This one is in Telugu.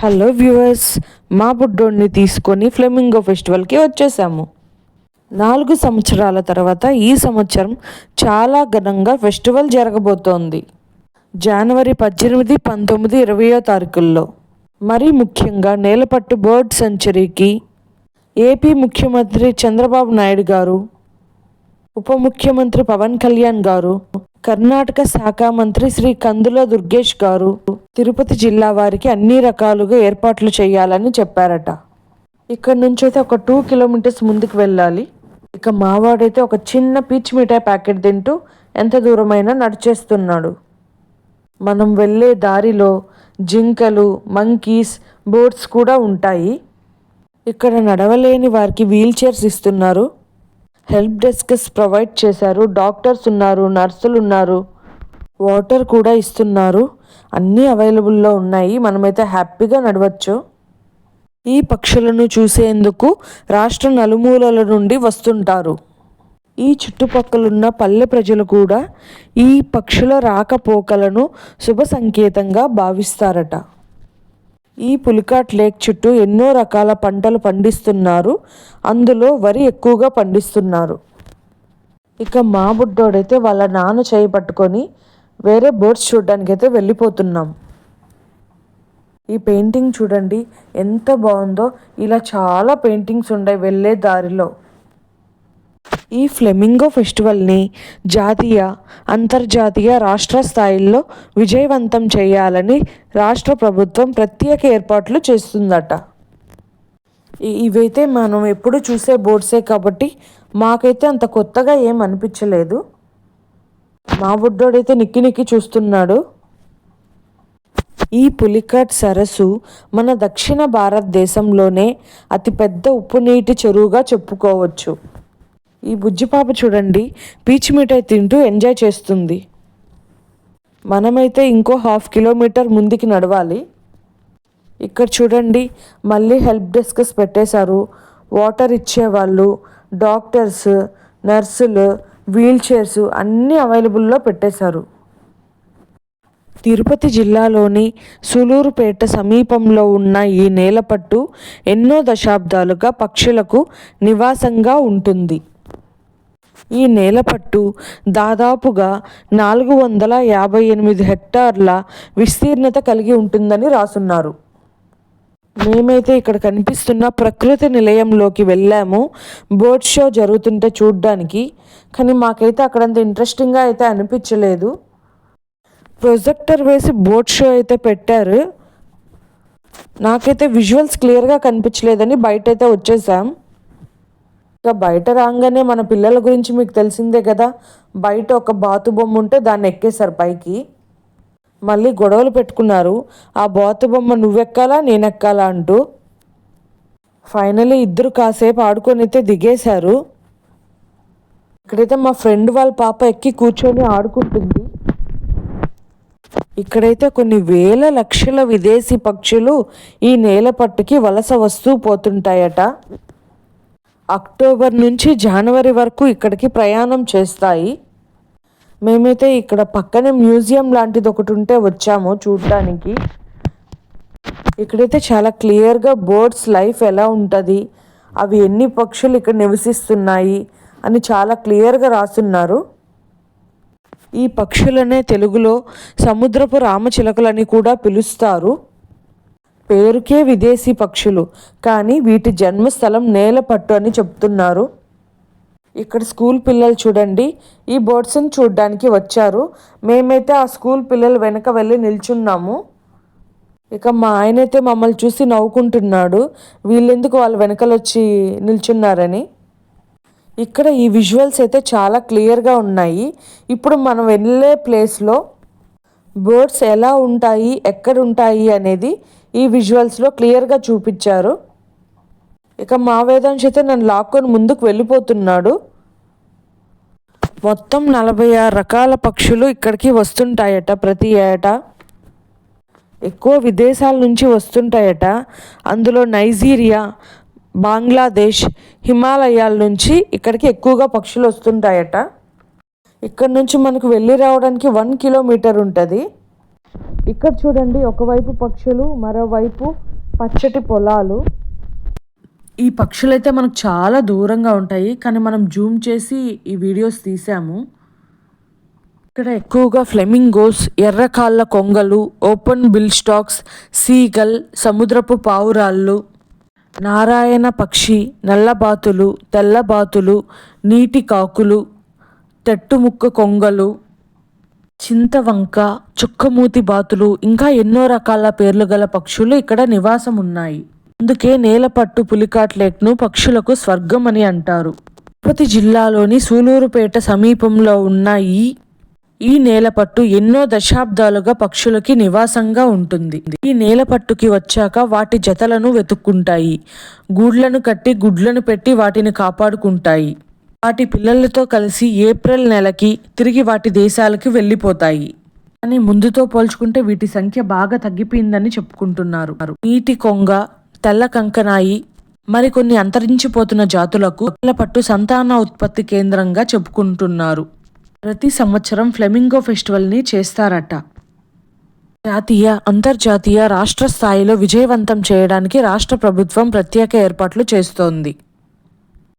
హలో వ్యూవర్స్ మా బుడ్డోడిని తీసుకొని ఫ్లెమింగో ఫెస్టివల్కి వచ్చేసాము. నాలుగు సంవత్సరాల తర్వాత ఈ సంవత్సరం చాలా ఘనంగా ఫెస్టివల్ జరగబోతోంది. జనవరి పద్దెనిమిది పంతొమ్మిది ఇరవయో తారీఖుల్లో. మరీ ముఖ్యంగా నేలపట్టు బర్డ్ సెంచరీకి ఏపీ ముఖ్యమంత్రి చంద్రబాబు నాయుడు గారు ఉప ముఖ్యమంత్రి పవన్ కళ్యాణ్ గారు కర్ణాటక శాఖ మంత్రి శ్రీ కందుల దుర్గేష్ గారు తిరుపతి జిల్లా వారికి అన్ని రకాలుగా ఏర్పాట్లు చేయాలని చెప్పారట. ఇక్కడ నుంచి అయితే ఒక టూ కిలోమీటర్స్ ముందుకు వెళ్ళాలి. ఇక మావాడైతే ఒక చిన్న పీచ్ మిఠాయి ప్యాకెట్ తింటూ ఎంత దూరమైనా నడిచేస్తున్నాడు. మనం వెళ్ళే దారిలో జింకలు మంకీస్ బోట్స్ కూడా ఉంటాయి. ఇక్కడ నడవలేని వారికి వీల్ చైర్స్ ఇస్తున్నారు. హెల్ప్ డెస్క్స్ ప్రొవైడ్ చేశారు. డాక్టర్స్ ఉన్నారు నర్సులు ఉన్నారు. వాటర్ కూడా ఇస్తున్నారు. అన్నీ అవైలబుల్లో ఉన్నాయి. మనమైతే హ్యాపీగా నడవచ్చు. ఈ పక్షులను చూసేందుకు రాష్ట్ర నలుమూలల నుండి వస్తుంటారు. ఈ చుట్టుపక్కలున్న పల్లె ప్రజలు కూడా ఈ పక్షుల రాకపోకలను శుభ సంకేతంగా భావిస్తారట. ఈ పులికాట్ లేక్ చుట్టూ ఎన్నో రకాల పంటలు పండిస్తున్నారు. అందులో వరి ఎక్కువగా పండిస్తున్నారు. ఇక మా బుడ్డోడైతే వాళ్ళ నాన్న చేయి పట్టుకొని వేరే బర్డ్స్ చూడడానికి అయితే వెళ్ళిపోతున్నాం. ఈ పెయింటింగ్ చూడండి ఎంత బాగుందో. ఇలా చాలా పెయింటింగ్స్ ఉన్నాయి వెళ్ళే దారిలో. ఈ ఫ్లెమింగో ఫెస్టివల్ని జాతీయ అంతర్జాతీయ రాష్ట్ర స్థాయిల్లో విజయవంతం చేయాలని రాష్ట్ర ప్రభుత్వం ప్రత్యేక ఏర్పాట్లు చేస్తుందట. ఇవైతే మనం ఎప్పుడు చూసే బోర్డ్సే కాబట్టి మాకైతే అంత కొత్తగా ఏం అనిపించలేదు. మా బుడ్డోడైతే నిక్కి నిక్కి చూస్తున్నాడు. ఈ పులికట్ సరస్సు మన దక్షిణ భారతదేశంలోనే అతిపెద్ద ఉప్పునీటి చెరువుగా చెప్పుకోవచ్చు. ఈ బుజ్జిపాప చూడండి పీచ్ మిఠాయి తింటూ ఎంజాయ్ చేస్తుంది. మనమైతే ఇంకో హాఫ్ కిలోమీటర్ ముందుకి నడవాలి. ఇక్కడ చూడండి మళ్ళీ హెల్ప్ డెస్క్స్ పెట్టేశారు. వాటర్ ఇచ్చేవాళ్ళు డాక్టర్స్ నర్సులు వీల్ చైర్స్ అన్నీ అవైలబుల్లో పెట్టేశారు. తిరుపతి జిల్లాలోని సులూరుపేట సమీపంలో ఉన్న ఈ నేలపట్టు ఎన్నో దశాబ్దాలుగా పక్షులకు నివాసంగా ఉంటుంది. ఈ నేలపట్టు దాదాపుగా నాలుగు వందల యాభై ఎనిమిది హెక్టార్ల విస్తీర్ణత కలిగి ఉంటుందని రాసున్నారు. మేమైతే ఇక్కడ కనిపిస్తున్న ప్రకృతి నిలయంలోకి వెళ్ళాము. బోట్ షో జరుగుతుంటే చూడ్డానికి. కానీ మాకైతే అక్కడంత ఇంట్రెస్టింగ్గా అయితే అనిపించలేదు. ప్రొజెక్టర్ వేసి బోట్ షో అయితే పెట్టారు. నాకైతే విజువల్స్ క్లియర్గా కనిపించలేదని బయటైతే వచ్చేసాం. ఇక బయట రాగానే మన పిల్లల గురించి మీకు తెలిసిందే కదా. బయట ఒక బాతు బొమ్మ ఉంటే దాన్ని ఎక్కేశారు పైకి. మళ్ళీ గొడవలు పెట్టుకున్నారు. ఆ బాతు బొమ్మ నువ్వెక్కాలా నేనెక్కాలా అంటూ. ఫైనలీ ఇద్దరు కాసేపు ఆడుకొని అయితే దిగేశారు. ఇక్కడైతే మా ఫ్రెండ్ వాళ్ళ పాప ఎక్కి కూర్చొని ఆడుకుంటుంది. ఇక్కడైతే కొన్ని వేల లక్షల విదేశీ పక్షులు ఈ నేల పట్టుకి వలస వస్తూ పోతుంటాయట. అక్టోబర్ నుంచి జనవరి వరకు ఇక్కడికి ప్రయాణం చేస్తాయి. మేమైతే ఇక్కడ పక్కనే మ్యూజియం లాంటిది ఒకటి ఉంటే వచ్చాము చూడటానికి ఇక్కడైతే చాలా క్లియర్గా బర్డ్స్ లైఫ్ ఎలా ఉంటుంది అవి ఎన్ని పక్షులు ఇక్కడ నివసిస్తున్నాయి అని చాలా క్లియర్గా రాస్తున్నారు ఈ పక్షులనే తెలుగులో సముద్రపు రామచిలకలని కూడా పిలుస్తారు. పేరుకే విదేశీ పక్షులు కానీ వీటి జన్మస్థలం నేలపట్టు అని చెప్తున్నారు. ఇక్కడ స్కూల్ పిల్లలు చూడండి. ఈ బర్డ్స్ని చూడడానికి వచ్చారు. మేమైతే ఆ స్కూల్ పిల్లలు వెనక వెళ్ళి నిల్చున్నాము. ఇక మా ఆయన అయితే మమ్మల్ని చూసి నవ్వుకుంటున్నాడు. వీళ్ళెందుకు వాళ్ళు వెనకలు వచ్చి నిల్చున్నారని. ఇక్కడ ఈ విజువల్స్ అయితే చాలా క్లియర్గా ఉన్నాయి. ఇప్పుడు మనం వెళ్ళే ప్లేస్లో బర్డ్స్ ఎలా ఉంటాయి ఎక్కడ ఉంటాయి అనేది ఈ విజువల్స్లో క్లియర్గా చూపించారు. ఇక మా వేదాంశ అయితే నన్ను లాక్కొని ముందుకు వెళ్ళిపోతున్నాడు. మొత్తం నలభై ఆరు రకాల పక్షులు ఇక్కడికి వస్తుంటాయట ప్రతి ఏటా. ఎక్కువ విదేశాల నుంచి వస్తుంటాయట. అందులో నైజీరియా బంగ్లాదేశ్ హిమాలయాల నుంచి ఇక్కడికి ఎక్కువగా పక్షులు వస్తుంటాయట. ఇక్కడ నుంచి మనకు వెళ్ళి రావడానికి వన్ కిలోమీటర్ ఉంటుంది. ఇక్కడ చూడండి ఒకవైపు పక్షులు మరోవైపు పచ్చటి పొలాలు. ఈ పక్షులైతే మనకు చాలా దూరంగా ఉంటాయి కానీ మనం జూమ్ చేసి ఈ వీడియోస్ తీసాము. ఇక్కడ ఎక్కువగా ఫ్లెమింగోస్ ఎర్రకాళ్ళ కొంగలు ఓపెన్ బిల్ స్టాక్స్ సీగల్ సముద్రపు పావురాళ్ళు నారాయణ పక్షి నల్లబాతులు తెల్లబాతులు నీటి కాకులు తెట్టుముక్క కొంగలు చింతవంక చుక్కమూతి బాతులు ఇంకా ఎన్నో రకాల పేర్లు గల పక్షులు ఇక్కడ నివాసం ఉన్నాయి అందుకే నేలపట్టు పులికాట్ లేక్ను పక్షులకు స్వర్గం అని అంటారు. తిరుపతి జిల్లాలోని సూలూరుపేట సమీపంలో ఉన్న ఈ ఈ నేలపట్టు ఎన్నో దశాబ్దాలుగా పక్షులకి నివాసంగా ఉంటుంది. ఈ నేలపట్టుకి వచ్చాక వాటి జతలను వెతుక్కుంటాయి. గూడ్లను కట్టి గుడ్లను పెట్టి వాటిని కాపాడుకుంటాయి. వాటి పిల్లలతో కలిసి ఏప్రిల్ నెలకి తిరిగి వాటి దేశాలకు వెళ్ళిపోతాయి. కానీ ముందుతో పోల్చుకుంటే వీటి సంఖ్య బాగా తగ్గిపోయిందని చెప్పుకుంటున్నారు. నీటి కొంగ తెల్ల కంకనాయి మరికొన్ని అంతరించిపోతున్న జాతులకు పట్టు సంతాన ఉత్పత్తి కేంద్రంగా చెప్పుకుంటున్నారు. ప్రతి సంవత్సరం ఫ్లెమింగో ఫెస్టివల్ని చేస్తారట. జాతీయ అంతర్జాతీయ రాష్ట్ర స్థాయిలో విజయవంతం చేయడానికి రాష్ట్ర ప్రభుత్వం ప్రత్యేక ఏర్పాట్లు చేస్తోంది.